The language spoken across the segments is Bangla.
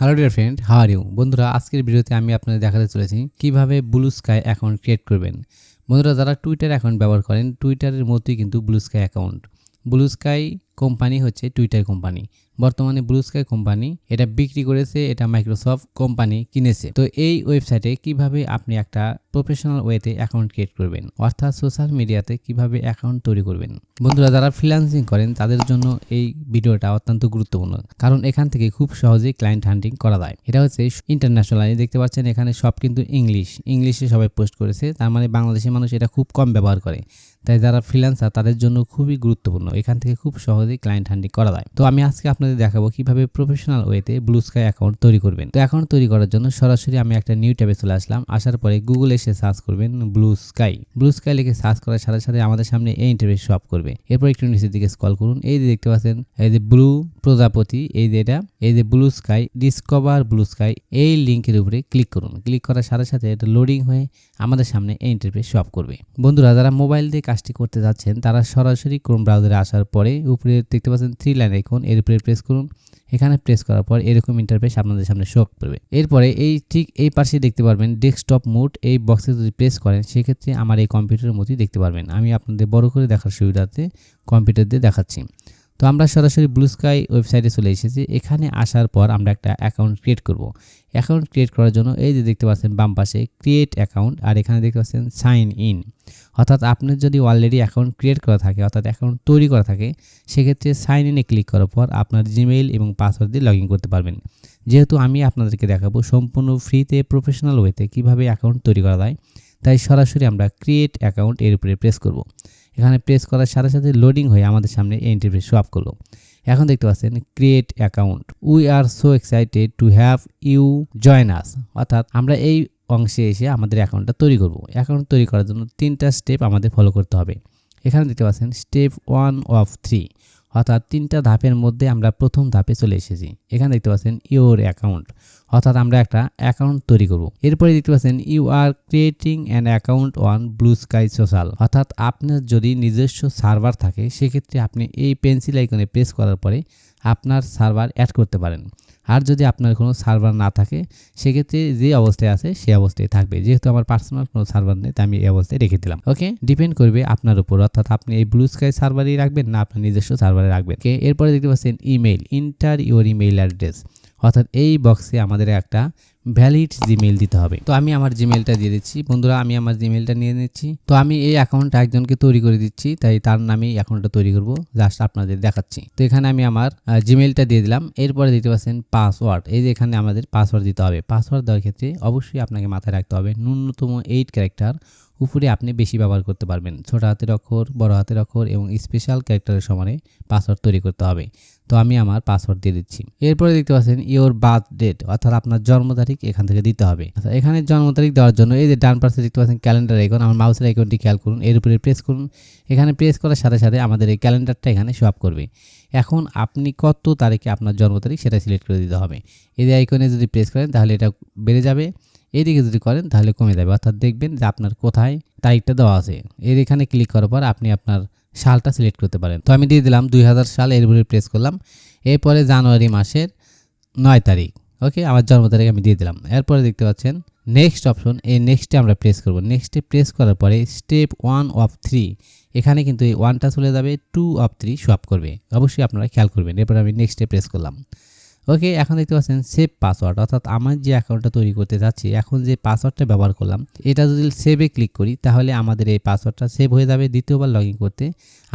Hello dear friend how are you বন্ধুরা, আজকের ভিডিওতে আমি আপনাদের দেখাতে চলেছি কীভাবে ব্লু স্কাই অ্যাকাউন্ট ক্রিয়েট করবেন। বন্ধুরা, যারা টুইটার অ্যাকাউন্ট ব্যবহার করেন টুইটারের মতোই কিন্তু blue sky account blue sky company হচ্ছে টুইটার কোম্পানি বর্তমানে ব্লু স্কাই কোম্পানি এটা বিক্রি করেছে, এটা মাইক্রোসফট কোম্পানি কিনেছে। তো এই ওয়েবসাইটে কীভাবে আপনি একটা প্রফেশনাল ওয়েতে অ্যাকাউন্ট ক্রিয়েট করবেন, অর্থাৎ সোশ্যাল মিডিয়াতে কীভাবে অ্যাকাউন্ট তৈরি করবেন? বন্ধুরা, যারা ফ্রিল্যান্সিং করেন, তাদের জন্য এই ভিডিওটা অত্যন্ত গুরুত্বপূর্ণ, কারণ এখান থেকে খুব সহজেই ক্লায়েন্ট হান্টিং করা যায়। এটা হচ্ছে ইন্টারন্যাশনাল দেখতে পাচ্ছেন, এখানে সব কিন্তু ইংলিশ ইংলিশে সবাই পোস্ট করেছে, তার মানে বাংলাদেশের মানুষ এটা খুব কম ব্যবহার করে। তাই যারা ফ্রিল্যান্সার তাদের জন্য খুবই গুরুত্বপূর্ণ, এখান থেকে খুব সহজেই ক্লায়েন্ট হান্ডিং করা যায়। তো আমি আজকে আপনাদের দেখাবো কীভাবে প্রফেশনাল ওয়েতে ব্লু স্কাই অ্যাকাউন্ট তৈরি করবেন। তো অ্যাকাউন্ট তৈরি করার জন্য সরাসরি আমি একটা নিউ ট্যাবে চলে আসলাম। আসার পরে গুগল এসে সার্চ করবেন ব্লু স্কাই ব্লু স্কাই লিখে সার্চ করার সাথে সাথে আমাদের সামনে এই ইন্টারভেস শপ করবে। এরপর একটু নিচের দিকে স্কল করুন। এই যে দেখতে পাচ্ছেন, এই যে ব্লু প্রজাপতি, এই যে এটা, এই যে blue sky discover blue sky এই লিঙ্কের উপরে ক্লিক করুন। ক্লিক করার সাথে সাথে এটা লোডিং হয়ে আমাদের সামনে এই ইন্টারফেস শপ করবে। বন্ধুরা, যারা মোবাইল দিয়ে কাজটি করতে যাচ্ছেন, তারা সরাসরি ক্রোম ব্রাউজারে আসার পরে উপরে দেখতে পাচ্ছেন থ্রি লাইন আইকন এর উপরে প্রেস করুন। এখানে প্রেস করার পর এরকম ইন্টারফেস আপনাদের সামনে শো করবে। এরপরে এই ঠিক এই পাশে দেখতে পারবেন ডেস্কটপ মোড এই বক্সে যদি প্রেস করেন, সেক্ষেত্রে আমার এই কম্পিউটারের মতোই দেখতে পারবেন। আমি আপনাদের বড় করে দেখার সুবিধাতে কম্পিউটার দিয়ে দেখাচ্ছি। তো আমরা সরাসরি ব্লু স্কাই ওয়েবসাইটে চলে এসেছি। এখানে আসার পর আমরা একটা অ্যাকাউন্ট ক্রিয়েট করব। অ্যাকাউন্ট ক্রিয়েট করার জন্য এই যে দেখতে পাচ্ছেন বাম পাশে ক্রিয়েট অ্যাকাউন্ট আর এখানে দেখতে পাচ্ছেন সাইন ইন অর্থাৎ আপনার যদি অলরেডি অ্যাকাউন্ট ক্রিয়েট করা থাকে, অর্থাৎ অ্যাকাউন্ট তৈরি করা থাকে, সেক্ষেত্রে সাইন ইনে ক্লিক করার পর আপনার জিমেইল এবং পাসওয়ার্ড দিয়ে লগ ইন করতে পারবেন। যেহেতু আমি আপনাদেরকে দেখাবো সম্পূর্ণ ফ্রিতে প্রফেশনাল ওয়েতে কীভাবে অ্যাকাউন্ট তৈরি করা যায়, তাই সরাসরি আমরা ক্রিয়েট অ্যাকাউন্ট এর উপরে প্রেস করব। এখানে প্রেস করার সাথে সাথে লোডিং হয়ে আমাদের সামনে এই ইন্টারফেস শো করল। এখন দেখতে পাচ্ছেন create account we are so excited to have you join us অর্থাৎ আমরা এই অংশে এসে আমাদের অ্যাকাউন্টটা তৈরি করব। অ্যাকাউন্ট তৈরি করার জন্য তিনটা স্টেপ আমাদের ফলো করতে হবে। এখানে দেখতে পাচ্ছেন স্টেপ ওয়ান অফ থ্রি, অর্থাৎ তিনটা ধাপের মধ্যে আমরা প্রথম ধাপে চলে এসেছি। এখানে দেখতে পাচ্ছেন ইউর অ্যাকাউন্ট, অর্থাৎ আমরা একটা অ্যাকাউন্ট তৈরি করব। এরপরে দেখতে পাচ্ছেন you are creating an account on blue sky social, অর্থাৎ আপনার যদি নিজস্ব সার্ভার থাকে, সেক্ষেত্রে আপনি এই পেন্সিল আইকনে প্রেস করার পরে আপনার সার্ভার অ্যাড করতে পারেন। আর যদি আপনার কোনো সার্ভার না থাকে, সেক্ষেত্রে যে অবস্থায় আছে, সে অবস্থায় থাকবে। যেহেতু আমার পার্সোনাল কোনো সার্ভার নেই, তাই আমি এই অবস্থায় রেখে দিলাম। ওকে ডিপেন্ড করবে আপনার উপর। অর্থাৎ আপনি এই ব্লু স্কাই সার্ভারই রাখবেন না, আপনার নিজস্ব সার্ভারে রাখবেন। ওকে এরপরে দেখতে পাচ্ছেন email enter your email address অর্থাৎ এই বক্সে আমাদের একটা ভ্যালিড জিমেল দিতে হবে। তো আমি আমার জিমেলটা দিয়ে দিচ্ছি। বন্ধুরা, আমি আমার জিমেলটা নিয়ে নিচ্ছি। তো আমি এই অ্যাকাউন্টটা একজনকে তৈরি করে দিচ্ছি। তাই তার নামে অ্যাকাউন্টটা তৈরি করব। জাস্ট আপনাদের দেখাচ্ছি। তো এখানে আমি আমার জিমেলটা দিয়ে দিলাম। এরপরে দিতে পাচ্ছেন পাসওয়ার্ড এই যে এখানে আমাদের পাসওয়ার্ড দিতে হবে। পাসওয়ার্ড দেওয়ার ক্ষেত্রে অবশ্যই আপনাকে মাথায় রাখতে হবে, ন্যূনতম এইট ক্যারেক্টার উপরে আপনি বেশি ব্যবহার করতে পারবেন। ছোট হাতের অক্ষর, বড় হাতের অক্ষর এবং স্পেশাল ক্যারেক্টারের সমানে পাসওয়ার্ড তৈরি করতে হবে। তো আমি আমার পাসওয়ার্ড দিয়ে দিচ্ছি। এরপরে দেখতে পাচ্ছেন ইওর বার্থ ডেট অর্থাৎ আপনার জন্ম তারিখ এখান থেকে দিতে হবে। আচ্ছা এখানে জন্ম তারিখ দেওয়ার জন্য এই যে ডান পাশে দেখতে পাচ্ছেন ক্যালেন্ডার আইকন আমার মাউসের আইকনটি খেয়াল করুন, এর উপরে প্রেস করুন। এখানে প্রেস করার সাথে সাথে আমাদের এই ক্যালেন্ডারটা এখানে শো আপ করবে। এখন আপনি কত তারিখে আপনার জন্ম তারিখ সেটা সিলেক্ট করে দিতে হবে। এই আইকনে যদি প্রেস করেন, তাহলে এটা বেড়ে যাবে। এদিকে যদি করেন, তাহলে কমে যাবে। অর্থাৎ দেখবেন যে আপনার কোথায় তারিখটা দেওয়া আছে। এর এখানে ক্লিক করার পর আপনি আপনার সালটা সিলেক্ট করতে পারেন। তো আমি দিয়ে দিলাম দুই হাজার সাল এর উপরে প্রেস করলাম। এরপরে জানুয়ারি মাসের নয় তারিখ ওকে আমার জন্ম তারিখ আমি দিয়ে দিলাম। এরপরে দেখতে পাচ্ছেন নেক্সট অপশন এই নেক্সটে আমরা প্রেস করব। নেক্সটে প্রেস করার পরে স্টেপ ওয়ান অফ থ্রি এখানে কিন্তু এই ওয়ানটা চলে যাবে টু অফ থ্রি সোয়াপ করবে। অবশ্যই আপনারা খেয়াল করবেন। এরপর আমি নেক্সটে প্রেস করলাম। ওকে, এখন দেখতে পাচ্ছেন সেভ পাসওয়ার্ড অর্থাৎ আমার যে অ্যাকাউন্টটা তৈরি করতে যাচ্ছি, এখন যে পাসওয়ার্ডটা ব্যবহার করলাম, এটা যদি সেভে ক্লিক করি, তাহলে আমাদের এই পাসওয়ার্ডটা সেভ হয়ে যাবে। দ্বিতীয়বার লগ করতে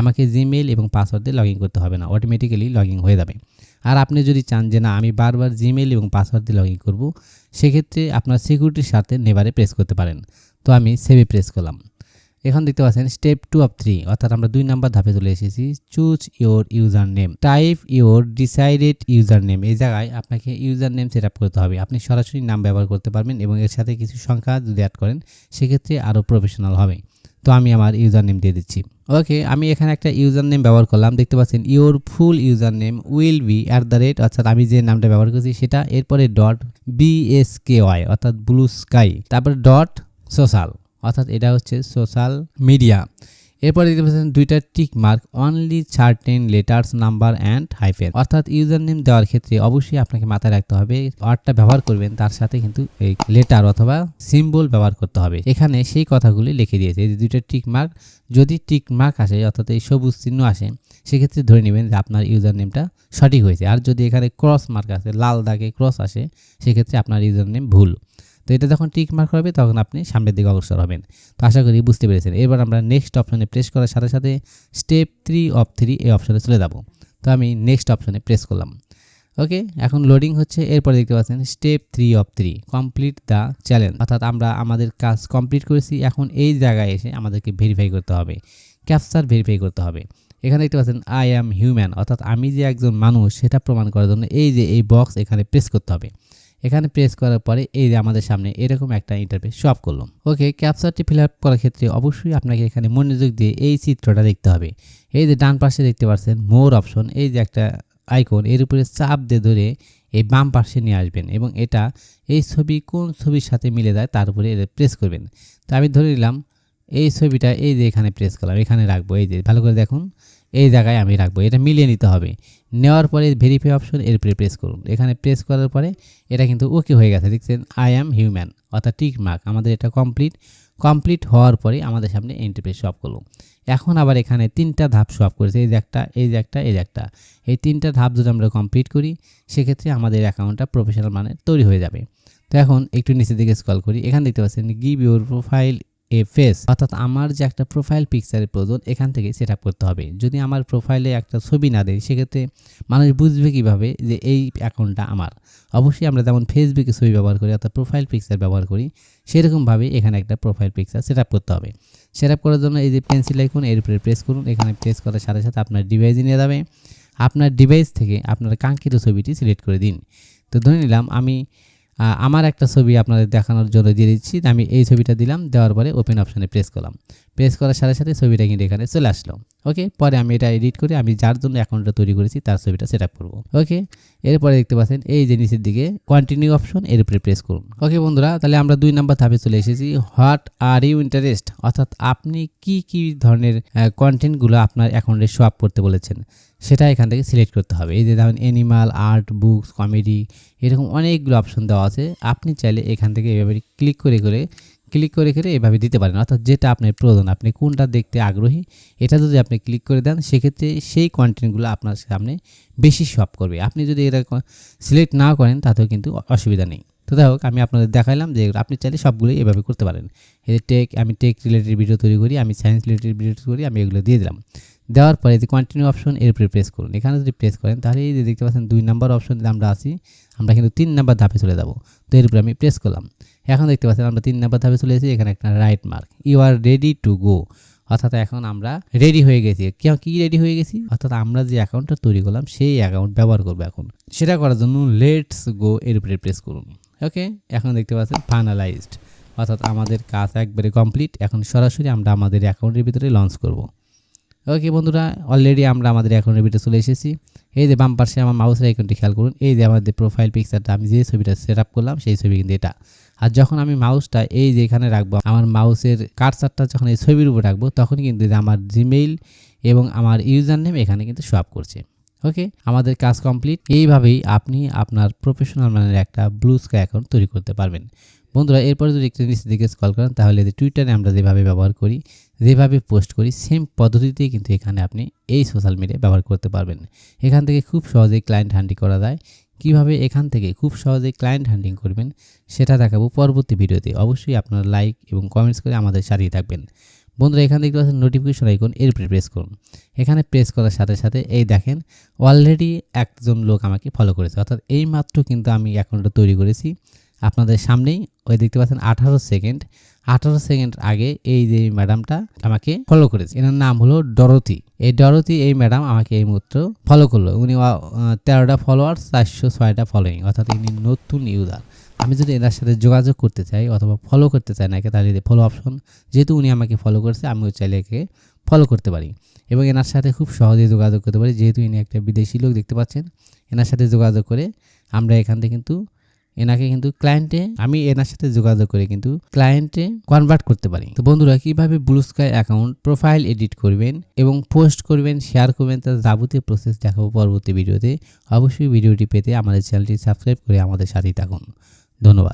আমাকে জিমেল এবং পাসওয়ার্ড দিয়ে লগ করতে হবে না অটোমেটিক্যালি লগ হয়ে যাবে। আর আপনি যদি চান যে না, আমি বারবার জিমেল এবং পাসওয়ার্ড দিয়ে লগ ইন করব, সেক্ষেত্রে আপনার সিকিউরিটির সাথে নেবারে প্রেস করতে পারেন। তো আমি সেভে প্রেস করলাম। এখন দেখতে পাচ্ছেন স্টেপ টু অফ থ্রি অর্থাৎ আমরা দুই নাম্বার ধাপে চলে এসেছি। Choose your user name type your decided user name এই জায়গায় আপনাকে ইউজার নেম সেট আপ করতে হবে। আপনি সরাসরি নাম ব্যবহার করতে পারবেন এবং এর সাথে কিছু সংখ্যা যদি অ্যাড করেন, সেক্ষেত্রে আরও প্রফেশনাল হবে। তো আমি আমার ইউজার নেম দিয়ে দিচ্ছি। ওকে আমি এখানে একটা ইউজার নেম ব্যবহার করলাম। দেখতে পাচ্ছেন your full user name will be at the rate অর্থাৎ আমি যে নামটা ব্যবহার করছি সেটা এরপরে dot B S K Y অর্থাৎ ব্লু স্কাই তারপরে ডট সোশ্যাল অর্থাৎ এটা হচ্ছে সোশ্যাল মিডিয়া এরপরে দেখতে পাচ্ছেন দুইটা tick mark only certain letters number and hyphen অর্থাৎ ইউজার নেম দেওয়ার ক্ষেত্রে অবশ্যই আপনাকে মাথায় রাখতে হবে ওয়ার্ডটা ব্যবহার করবেন, তার সাথে কিন্তু এই লেটার অথবা সিম্বল ব্যবহার করতে হবে। এখানে সেই কথাগুলি লিখে দিয়েছে, এই দুইটা টিক মার্ক যদি টিক মার্ক আসে, অর্থাৎ এই সবুজ চিহ্ন আসে, সেক্ষেত্রে ধরে নেবেন যে আপনার ইউজার নেমটা সঠিক হয়েছে। আর যদি এখানে ক্রস মার্ক আসে, লাল দাগে ক্রস আসে, সেক্ষেত্রে আপনার ইউজার নেম ভুল। তো এটা যখন টিক মার্ক হবে, তখন আপনি সামনের দিকে অগ্রসর হবেন। তো আশা করি বুঝতে পেরেছেন। এবার আমরা নেক্সট অপশনে প্রেস করার সাথে সাথে স্টেপ থ্রি অফ থ্রি এই অপশনে চলে যাব। তো আমি নেক্সট অপশনে প্রেস করলাম। ওকে এখন লোডিং হচ্ছে। এরপরে দেখতে পাচ্ছেন step three of three complete the challenge অর্থাৎ আমরা আমাদের কাজ কমপ্লিট করেছি। এখন এই জায়গায় এসে আমাদেরকে ভেরিফাই করতে হবে। ক্যাপচার ভেরিফাই করতে হবে। এখানে দেখতে পাচ্ছেন আই অ্যাম হিউম্যান অর্থাৎ আমি যে একজন মানুষ, সেটা প্রমাণ করার জন্য এই যে এই বক্স এখানে প্রেস করতে হবে। এখানে প্রেস করার পরে এই যে আমাদের সামনে এরকম একটা ইন্টারফেস শো আপ করলাম। ওকে ক্যাপচারটি ফিল আপ করার ক্ষেত্রে অবশ্যই আপনাকে এখানে মনোযোগ দিয়ে এই চিত্রটা দেখতে হবে। এই যে ডান পাশে দেখতে পাচ্ছেন মোর অপশন এই যে একটা আইকন এর উপরে চাপ দিয়ে ধরে এই বাম পাশে নিয়ে আসবেন এবং এটা এই ছবি কোন ছবির সাথে মিলে যায় তার উপরে প্রেস করবেন। তো আমি ধরে নিলাম, এই ছবিটা এই যে এখানে প্রেস করলাম, এখানে রাখব, এই যে ভালো করে দেখুন। এই জায়গায় আমি রাখব। এটা মিলিয়ে নিতে হবে। নেওয়ার পরে ভেরিফাই অপশন এর উপরে প্রেস করুন। এখানে প্রেস করার পরে এটা কিন্তু ওকে হয়ে গেছে। দেখছেন আই অ্যাম হিউম্যান অর্থাৎ টিক মার্ক আমাদের এটা কমপ্লিট কমপ্লিট হওয়ার পরে আমাদের সামনে এন্টারপ্রেস শপ করল। এখন আবার এখানে তিনটা ধাপ শপ করেছে। এই যে একটা, এই যে একটা, এই যে একটা। এই তিনটা ধাপ যদি আমরা কমপ্লিট করি, সেক্ষেত্রে আমাদের অ্যাকাউন্টটা প্রফেশনাল মানে তৈরি হয়ে যাবে। তো এখন একটু নিচের দিকে স্কল করি। এখানে দেখতে পাচ্ছেন give your profile a face অর্থাৎ আমার যে একটা প্রোফাইল পিকচারের প্রয়োজন, এখান থেকে সেট করতে হবে। যদি আমার প্রোফাইলে একটা ছবি না দেয়, সেক্ষেত্রে মানুষ বুঝবে কীভাবে যে এই অ্যাকাউন্টটা আমার। অবশ্যই আমরা যেমন ফেসবুকে ছবি ব্যবহার করি, অর্থাৎ প্রোফাইল পিকচার ব্যবহার করি, সেরকমভাবে এখানে একটা প্রোফাইল পিকচার সেট করতে হবে। সেট করার জন্য এই যে পেন্সিল আইকন এর উপরে প্রেস করুন। এখানে প্রেস করার সাথে সাথে আপনার ডিভাইসে নিয়ে যাবে। আপনার ডিভাইস থেকে আপনার কাঙ্ক্ষিত ছবিটি সিলেক্ট করে দিন। তো ধরে নিলাম আমি আমার একটা ছবি আপনাদের দেখানোর জন্য দিয়ে দিচ্ছি। আমি এই ছবিটা দিলাম, দেওয়ার পরে ওপেন অপশানে প্রেস করলাম। প্রেস করার সাথে সাথে ছবিটা কিন্তু এখানে চলে আসলো। ওকে? পরে আমি এটা এডিট করে আমি যার জন্য অ্যাকাউন্টটা তৈরি করেছি তার ছবিটা সেট আপ করব। ওকে? এরপরে দেখতে পাচ্ছেন এই যে নিচের দিকে কন্টিনিউ অপশন এর উপরে প্রেস করুন। ওকে বন্ধুরা, তাহলে আমরা দুই নাম্বার ধাপে চলে এসেছি। হোয়াট আর ইউ ইন্টারেস্ট অর্থাৎ আপনি কি কি ধরনের কন্টেন্টগুলো আপনার অ্যাকাউন্টে শো আপ করতে বলেছেন, সেটা এখান থেকে সিলেক্ট করতে হবে। এই যে ধরেন অ্যানিমাল আর্ট বুকস কমেডি এরকম অনেকগুলো অপশন দেওয়া আছে। আপনি চাইলে এখান থেকে এভাবে ক্লিক করে করে ক্লিক করে করে এভাবে দিতে পারেন। অর্থাৎ যেটা আপনার প্রয়োজন, আপনি কোনটা দেখতে আগ্রহী, এটা যদি আপনি ক্লিক করে দেন, সেক্ষেত্রে সেই কন্টেন্টগুলো আপনার সামনে বেশি শপ করবে। আপনি যদি এটা সিলেক্ট না করেন, তাতেও কিন্তু অসুবিধা নেই। তো যাই হোক, আমি আপনাদের দেখাইলাম যে আপনি চাইলে সবগুলোই এভাবে করতে পারেন। এই টেক আমি টেক রিলেটেড ভিডিও তৈরি করি, আমি সায়েন্স রিলেটেড ভিডিও তৈরি করি, আমি এগুলো দিয়ে দিলাম। দেওয়ার পরে যে কন্টিনিউ অপশন এর উপরে প্রেস করুন। এখানে যদি প্রেস করেন, তাহলে এই যে দেখতে পাচ্ছেন দুই নাম্বার অপশন আমরা আসি আমরা কিন্তু তিন নাম্বার ধাপে চলে যাব। তো এর উপরে আমি প্রেস করলাম। এখন দেখতে পাচ্ছেন, আমরা তিন নাম্বার ধাপে চলে এসেছি, এখানে একটা right mark you are ready to go অর্থাৎ এখন আমরা রেডি হয়ে গেছি। কেউ কি রেডি হয়ে গেছি? অর্থাৎ আমরা যে অ্যাকাউন্টটা তৈরি করলাম, সেই অ্যাকাউন্ট ব্যবহার করব এখন। সেটা করার জন্য লেটস গো এর উপরে প্রেস করুন। ওকে এখন দেখতে পাচ্ছেন ফাইনালাইজড অর্থাৎ আমাদের কাজ একবারে কমপ্লিট এখন সরাসরি আমরা আমাদের অ্যাকাউন্টের ভিতরে লঞ্চ করব। ওকে বন্ধুরা অলরেডি আমরা আমাদের অ্যাকাউন্টের ভিতরে চলে এসেছি। এই যে বাম পাশে আমার মাউসের আইকনটি খেয়াল করুন। এই যে আমাদের প্রোফাইল পিকচারটা আমি যে ছবিটা সেট আপ করলাম, সেই ছবি কিন্তু এটা। আর যখন আমি মাউসটা এই যে এখানে রাখব, আমার মাউসের কারসারটা যখন এই ছবির উপর রাখব, তখনই কিন্তু আমার জিমেইল এবং আমার ইউজার নেম এখানে কিন্তু আপ করছে। ওকে আমাদের কাজ কমপ্লিট এইভাবেই আপনি আপনার প্রফেশনাল মানের একটা ব্লু স্কাই অ্যাকাউন্ট তৈরি করতে পারবেন। বন্ধুরা, এরপরে যদি একটু নিচের দিকে স্কল করেন, তাহলে যে টুইটারে আমরা যেভাবে ব্যবহার করি, যেভাবে পোস্ট করি সেম পদ্ধতিতেই কিন্তু এখানে আপনি এই সোশ্যাল মিডিয়া ব্যবহার করতে পারবেন। এখান থেকে খুব সহজেই ক্লায়েন্ট হ্যান্ডিং করা যায়। কীভাবে এখান থেকে খুব সহজে ক্লায়েন্ট হ্যান্ডিং করবেন, সেটা দেখাবো পরবর্তী ভিডিওতে। অবশ্যই আপনারা লাইক এবং কমেন্টস করে আমাদের সারিয়ে থাকবেন। বন্ধুরা, এখান থেকে পাচ্ছেন নোটিফিকেশন আইকন এর উপরে প্রেস করুন। এখানে প্রেস করার সাথে সাথে এই দেখেন অলরেডি একজন লোক আমাকে ফলো করেছে। অর্থাৎ এই মাত্র কিন্তু আমি অ্যাকাউন্টটা তৈরি করেছি। আপনাদের সামনেই, ওই দেখতে পাচ্ছেন আঠারো সেকেন্ড। আঠারো সেকেন্ড আগে এই যে ম্যাডামটা আমাকে ফলো করেছে। এনার নাম হলো ডরথি। এই ডরথি, এই ম্যাডাম আমাকে এই মাত্র ফলো করল। উনি তেরোটা ফলোয়ার চারশো ছয়টা ফলোয়িং অর্থাৎ ইনি নতুন ইউজার আমি যদি এনার সাথে যোগাযোগ করতে চাই অথবা ফলো করতে চাই নাকি তাহলে ফলো অপশন যেহেতু উনি আমাকে ফলো করেছে আমিও চাইলে একে ফলো করতে পারি। এবং এনার সাথে খুব সহজে যোগাযোগ করতে পারি, যেহেতু ইনি একটা বিদেশি লোক, দেখতে পাচ্ছেন? এনার সাথে যোগাযোগ করে আমরা এখান থেকে কিন্তু এনাকে কিন্তু ক্লায়েন্টে আমি এনার সাথে যোগাযোগ করে কিন্তু ক্লায়েন্টে কনভার্ট করতে পারি। তো বন্ধুরা, কীভাবে blue sky account profile edit করবেন এবং পোস্ট করবেন শেয়ার করবেন তার যাবতীয় প্রসেস দেখাবো পরবর্তী ভিডিওতে অবশ্যই ভিডিওটি পেতে আমাদের চ্যানেলটি সাবস্ক্রাইব করে আমাদের সাথেই থাকুন। ধন্যবাদ।